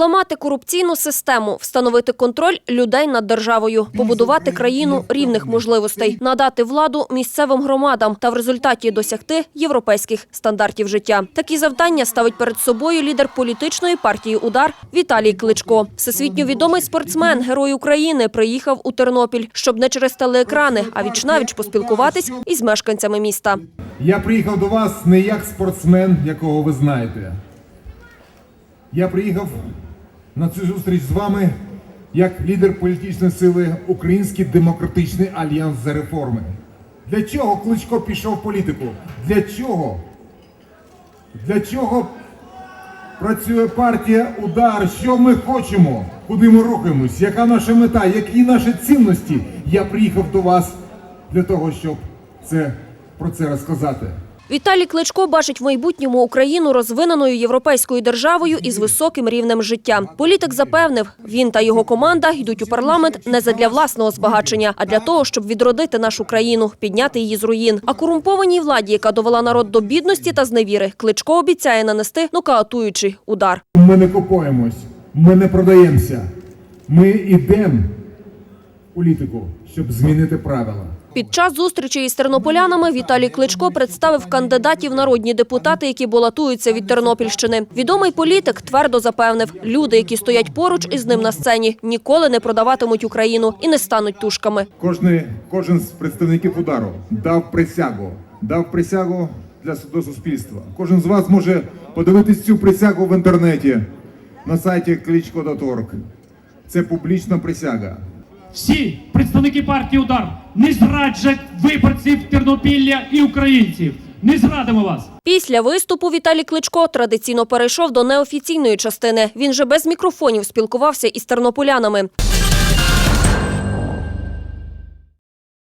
Зламати корупційну систему, встановити контроль людей над державою, побудувати країну рівних можливостей, надати владу місцевим громадам та в результаті досягти європейських стандартів життя. Такі завдання ставить перед собою лідер політичної партії Удар Віталій Кличко. Всесвітньо відомий спортсмен, герой України, приїхав у Тернопіль, щоб не через телеекрани, а вічнавіч поспілкуватись із мешканцями міста. Я приїхав до вас не як спортсмен, якого ви знаєте. Я приїхав на цю зустріч з вами як лідер політичної сили Український демократичний альянс за реформи. Для чого Кличко пішов в політику? Для чого? Для чого працює партія Удар? Що ми хочемо? Куди ми рухаємось? Яка наша мета? Які наші цінності? Я приїхав до вас для того, щоб це, про це розказати. Віталій Кличко бачить в майбутньому Україну розвиненою європейською державою із високим рівнем життя. Політик запевнив, він та його команда йдуть у парламент не задля власного збагачення, а для того, щоб відродити нашу країну, підняти її з руїн. А корумпованій владі, яка довела народ до бідності та зневіри, Кличко обіцяє нанести нокаутуючий удар. Ми не купуємось, ми не продаємося. Ми йдемо політику, щоб змінити правила. Під час зустрічі із тернополянами Віталій Кличко представив кандидатів народні депутати, які балотуються від Тернопільщини. Відомий політик твердо запевнив, люди, які стоять поруч із ним на сцені, ніколи не продаватимуть Україну і не стануть тушками. Кожний, кожен з представників удару дав присягу, дав присягу для до суспільства. Кожен з вас може подивитись цю присягу в інтернеті на сайті klitschko.org. Це публічна присяга. всі представники партії Удар не зраджать виборців Тернопілля і українців. Не зрадимо вас. Після виступу Віталій Кличко традиційно перейшов до неофіційної частини. Він же без мікрофонів спілкувався із тернополянами.